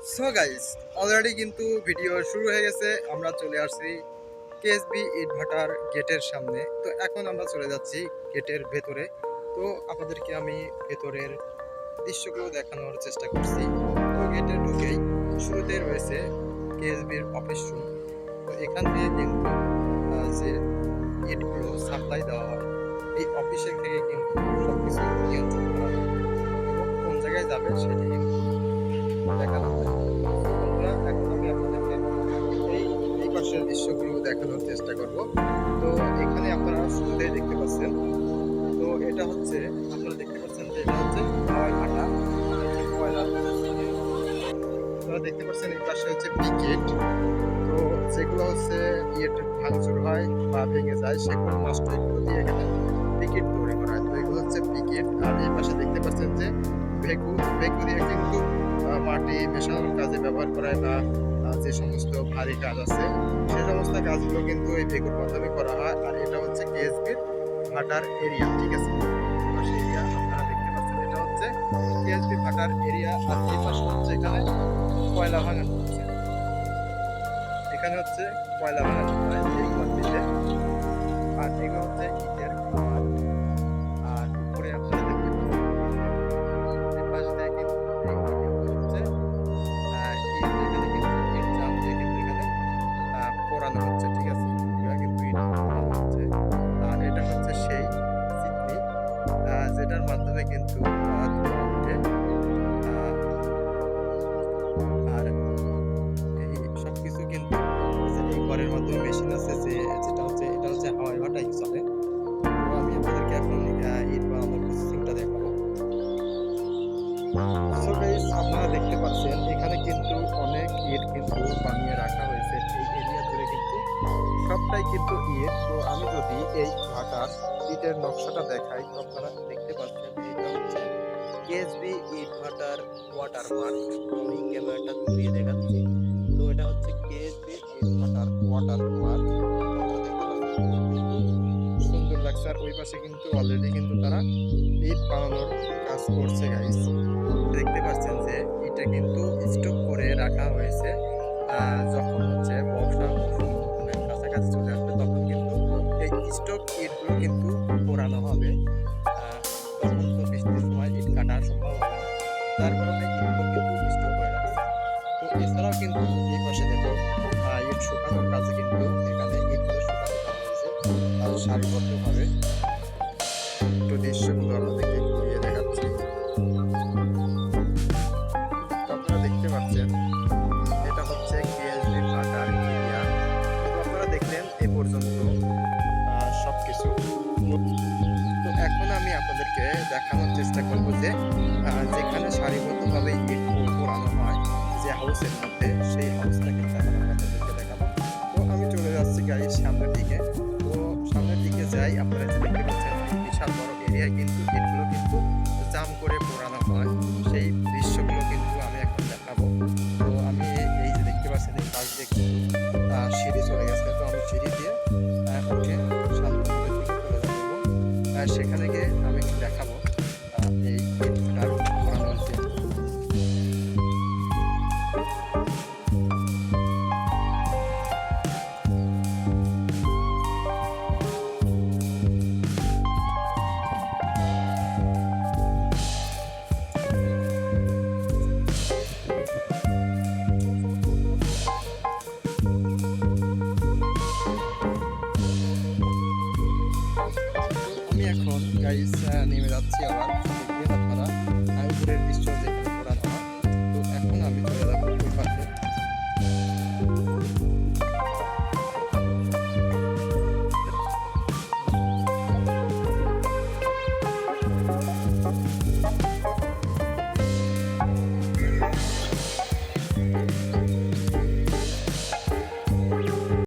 So guys already কিন্তু video শুরু হয়ে গেছে। আমরা চলে আসছি কেএসবি ইটভাটার গেটের সামনে। তো এখন আমরা চলে যাচ্ছি গেটের ভেতরে। তো আপনাদেরকে আমি ভেতরের দৃশ্যগুলো দেখানোর চেষ্টা করছি। তো গেটে ঢুকেই শুরুতে রয়েছে কেএসবির অফিস রুম তো এখান থেকে কিন্তু যে ইটগুলো সাপ্লাই দেওয়া হয়, এই অফিসের থেকে কিন্তু সব কিছু নিয়ন্ত্রণ করা হয়। এবং কোন জায়গায় যাবে সেটি দেখানো দৃশ্যগুলো দেখানোর চেষ্টা করব। তো এখানে আপনারা শুরুতেই দেখতে পাচ্ছেন। তো এটা হচ্ছে, আপনারা দেখতে পাচ্ছেন যে এটা হচ্ছে আপনারা দেখতে পাচ্ছেন এই পাশে হচ্ছে পিকেট তো যেগুলো হচ্ছে ইয়ে ভাঙচুর হয় বা ভেঙে যায়, সেগুলো নষ্ট এগুলো দিয়ে এখানে পিকেট তৈরি করা হয়। তো এগুলো হচ্ছে পিকেট আর এই পাশে দেখতে পাচ্ছেন যে ভেকু ভেকু দিয়ে কিন্তু মাটি মেশানোর কাজে ব্যবহার করা হয় বা যে সমস্ত ভারী কাজ আছে, সে সমস্ত কাজগুলো কিন্তু এই ভেকুর মাধ্যমে করা হয়। আর এটা হচ্ছে কেএসবির ভাটার এরিয়া ঠিক আছে? এটা হচ্ছে এখানে কয়লা ভাঙানো এখানে হচ্ছে কয়লা ভাঙানো আর এগুলো হচ্ছে ইটের যেটার কিন্তু আর এই সব কিন্তু ঘরের মাধ্যমে মেশিন আছে কিন্তু ইট তো আমি যদি এই ভাটার ইটের নকশাটা দেখাই, তো আপনারা দেখতে পাচ্ছেন এটা হচ্ছে কেএসবি ইট ভাটার ওয়াটার মার্ক আমি ক্যামেরাটা ঘুরিয়ে দেখাচ্ছি। তো এটা হচ্ছে কেএসবি ইট ভাটার ওয়াটার মার্ক সুন্দর লাগছে। আর ওই পাশে কিন্তু অলরেডি কিন্তু তারা ইট বানানোর কাজ করছে গাইস দেখতে পাচ্ছেন যে এটা কিন্তু স্টক করে রাখা হয়েছে যখন হচ্ছে বর্ষা মৌসুম কাছাকাছি চলে আসবে স্টক ইটগুলো কিন্তু পোড়ানো হবে। তখন তো বৃষ্টির সময় ইট কাটার সম্ভাবনা। তার কারণে ইটগুলো কিন্তু স্টক করে রাখছে তো এছাড়াও কিন্তু এই পাশে দেখো ইট শুকানোর কাজে কিন্তু এখানে ইটগুলো শুকানো সারিবদ্ধভাবে একটু দৃশ্যগুলো ঘুরিয়ে আপনারা দেখতে পাচ্ছেন আপনাদেরকে দেখানোর চেষ্টা করব যে যেখানে সারিবদ্ধভাবে ইট পোড়ানো হয়, যে হাউসের মধ্যে, সেই হাউসটা কিন্তু এখন আমি আপনাদেরকে দেখাবো। তো আমি চলে যাচ্ছি গাড়ির সামনের দিকে। তো সামনের দিকে যাই, আপনারা যে দেখতে পাচ্ছেন, বিশাল বড় এরিয়ায় কিন্তু ইটগুলো কিন্তু জাম করে পোড়ানো হয়। সেই দৃশ্যগুলো কিন্তু আমি এখন দেখাবো। তো আমি এই যে দেখতে পাচ্ছেন, এই পাশ দিয়ে কিন্তু সিঁড়ি চলে গেছে। তো আমি সিঁড়ি দিয়ে উঠে সামনের সেখানে গাইস নেমে যাচ্ছি আবার। আপনারা আহ, উপরের দৃশ্য দেখতে